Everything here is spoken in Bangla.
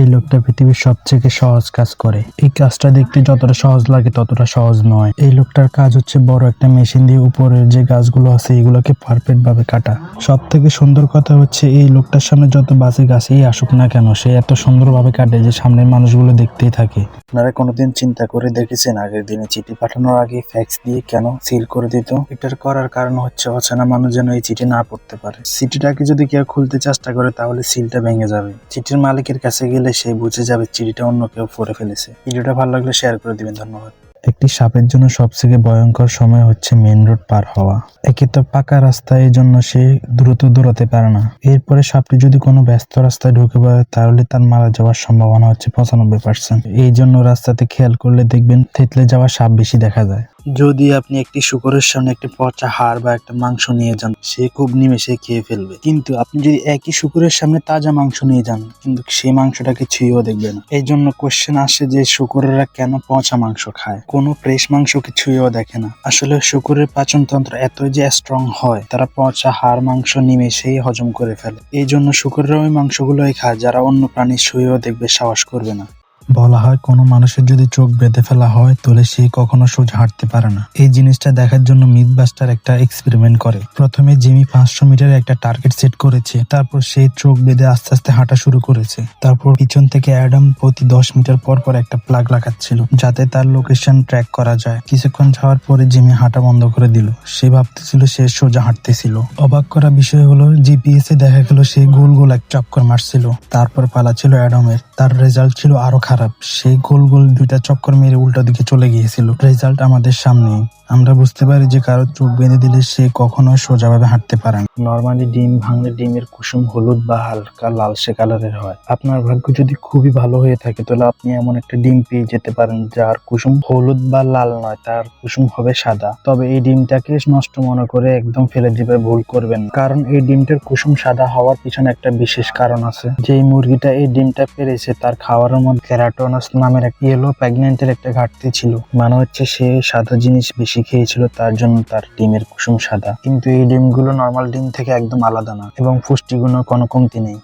এই লোকটা পৃথিবীর সবথেকে সহজ কাজ করে। এই কাজটা দেখতে যতটা সহজ লাগে ততটা সহজ নয়। এই লোকটার কাজ হচ্ছে বড় একটা মেশিন দিয়ে উপরের যে গাছগুলো আছে, এগুলোকে পারফেক্ট ভাবে কাটা। সব থেকে সুন্দর কথা হচ্ছে এই লোকটার সামনে যত বাসে গাছেই আসুক না কেন, সে এত সুন্দরভাবে কাটে যে সামনের মানুষগুলো দেখতেই থাকে। আপনারা কোনোদিন চিন্তা করে দেখেছেন আগের দিনে চিঠি পাঠানোর আগে ফ্যাক্স দিয়ে কেন সিল করে দিত? এটার করার কারণ হচ্ছে অচেনা মানুষ যেন এই চিঠি না পড়তে পারে। চিঠিটাকে যদি কেউ খুলতে চেষ্টা করে, তাহলে সিলটা ভেঙে যাবে। চিঠির মালিকের কাছে গেলে সে বুঝে যাবে চিঠিটা অন্য কেউ পড়ে ফেলেছে। ভিডিওটা ভালো লাগলে শেয়ার করে দিবেন, ধন্যবাদ। একটি সাপের জন্য সবথেকে ভয়ঙ্কর সময় হচ্ছে মেন রোড পার হওয়া। একে তো পাকা রাস্তা এই জন্য সে দ্রুত দৌড়াতে পারে না। এরপরে সাপটি যদি কোনো ব্যস্ত রাস্তায় ঢুকে পড়ে, তাহলে তার মারা যাওয়ার সম্ভাবনা হচ্ছে পঁচানব্বই পার্সেন্ট এই জন্য রাস্তাতে খেয়াল করলে দেখবেন থেতলে যাওয়া সাপ বেশি দেখা যায়। যদি আপনি একটি শুকরের সামনে একটি পচা হাড় বা একটা মাংস নিয়ে যান, সে খুব নিমেষে খেয়ে ফেলবে। কিন্তু আপনি যদি একই শুকুরের সামনে তাজা মাংস নিয়ে যান, কিন্তু সেই মাংসটাকে ছুঁয়েও দেখবে না। এই জন্য কোশ্চেন আসে যে শুকরেরা কেন পচা মাংস খায়? কোনো ফ্রেশ মাংসকে ছুঁয়েও দেখে না। আসলে শুকুরের পাচনতন্ত্র এত যে স্ট্রং হয়, তারা পচা হাড় মাংস নিমেষেই হজম করে ফেলে। এই জন্য শুকরেরা ওই মাংসগুলোই খায়, যারা অন্য প্রাণী ছুঁয়েও দেখবে সাহস করবে না। বলা হয়, কোনো মানুষের যদি চোখ বেঁধে ফেলা হয়, তাহলে সে কখনো সোজা হাঁটতে পারে না। এই জিনিসটা দেখার জন্য মিথবাস্টার একটা এক্সপেরিমেন্ট করে। প্রথমে জিমি পাঁচশো মিটারে একটা টার্গেট সেট করেছে। তারপর সে চোখ বেঁধে আস্তে আস্তে হাঁটা শুরু করেছে। তারপর পিছন থেকে অ্যাডাম প্রতি দশ মিটার পর পর একটা প্লাগ লাগাচ্ছিল, যাতে তার লোকেশন ট্র্যাক করা যায়। কিছুক্ষণ যাওয়ার পরে জিমি হাঁটা বন্ধ করে দিল। সে ভাবতেছিল সে সোজা হাঁটতেছিল। অবাক করা বিষয় হলো জিপিএস এ দেখা গেল সে গোল গোল এক চক্কর মারছিল। তারপর পালা ছিল অ্যাডামের তার রেজাল্ট ছিল আরও খারাপ। সে গোল গোল দুইটা চক্কর মেরে উল্টো দিকে চলে গিয়েছিল। রেজাল্ট আমাদের সামনে আমরা বুঝতে পারি যে কারও চোখ বেঁধে দিলে সে কখনো সোজাভাবে হাঁটতে পারে না। নর্মালি ডিম ভাঙলে ডিমের কুসুম হলুদ বা হালকা লালচে কালারের হয়। আপনার ভাগ্য যদি খুবই ভালো হয়ে থাকে, তাহলে আপনি এমন একটা ডিম পেয়ে যেতে পারেন যার কুসুম হলুদ বা লাল নয়, তার কুসুম হবে সাদা। তবে এই ডিমটাকে নষ্ট মনে করে একদম ফেলে দিবে, ভুল করবেন। কারণ এই ডিমটার কুসুম সাদা হওয়ার পিছনে একটা বিশেষ কারণ আছে। যেই মুরগিটা এই ডিমটা পেরেছে, তার খাওয়ারের মধ্যে ক্যারাটোনাস নামের এক ইয়েলো প্রেগনেন্টের একটা ঘাটতি ছিল। মানে হচ্ছে সে সাদা জিনিস বেশি খেয়েছিল তার জন্য তার ডিমের কুসুম সাদা। কিন্তু এই ডিমগুলো নর্মাল ডিম থেকে একদম আলাদা না, এবং পুষ্টিগুণ কোনো কমতি নেই।